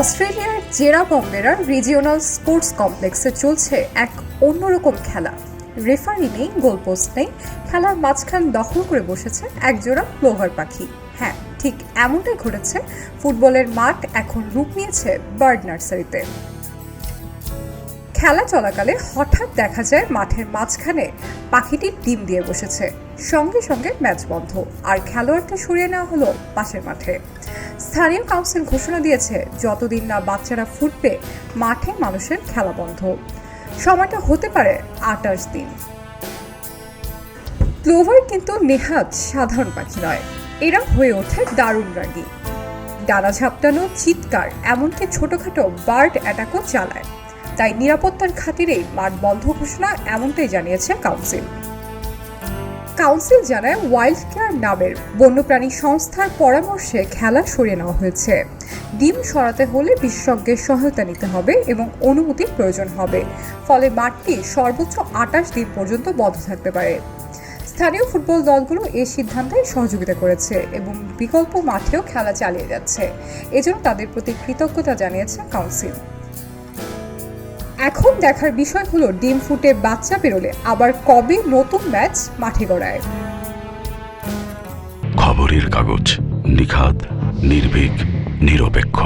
অস্ট্রেলিয়ার জেরা বম্বেরার regional sports কমপ্লেক্সে চলছে এক অন্যরকম খেলা। রেফারি নেই গোলপোস্ট নেই, খেলার মাঝখান দখল করে বসেছে একজোড়া প্লোভার পাখি। হ্যাঁ ঠিক এমনটাই ঘটেছে ফুটবলের মাঠ এখন রূপ নিয়েছে বার্ড নার্সারিতে খেলা চলাকালে হঠাৎ দেখা যায় মাঠের মাঝখানে পাখিটি ডিম দিয়ে বসেছে। সঙ্গে সঙ্গে ম্যাচ বন্ধ, আর খেলোয়াড়কে সরিয়ে নেওয়া হলো পাশের মাঠে। স্থানীয় কাউন্সিল ঘোষণা দিয়েছে, যতদিন না বাচ্চারা ফুটবে, মাঠে মানুষের খেলা বন্ধ। সময়টা হতে পারে আটাশ দিন। ক্লোভার কিন্তু নেহাত সাধারণ পাখি নয়। এরা হয়ে ওঠে দারুণ রাগী ডানা ঝাপটানো, চিৎকার, এমনকি ছোটখাটো বার্ড অ্যাটাকও চালায়। তাই নিরাপত্তার খাতিরেই মাঠ বন্ধ ঘোষণা এমনটাই জানিয়েছে কাউন্সিল। কাউন্সিল জানায় ওয়াইল্ড কেয়ার নামের বন্যপ্রাণী সংস্থার পরামর্শে খেলা সরিয়ে নেওয়া হয়েছে। ডিম সরাতে হলে বিশেষজ্ঞের সহায়তা নিতে হবে এবং অনুমতির প্রয়োজন হবে। ফলে মাঠটি সর্বোচ্চ আটাশ দিন পর্যন্ত বন্ধ থাকতে পারে। স্থানীয় ফুটবল দলগুলো এই সিদ্ধান্তে সহযোগিতা করেছে এবং বিকল্প মাঠেও খেলা চালিয়ে যাচ্ছে। এজন্য তাদের প্রতি কৃতজ্ঞতা জানিয়েছে কাউন্সিল। এখন দেখার বিষয় হলো ডিম ফুটে বাচ্চা বেরোলে আবার কবে নতুন ম্যাচ মাঠে গড়ায়? খবরের কাগজ, নিখাদ, নির্ভীক, নিরপেক্ষ।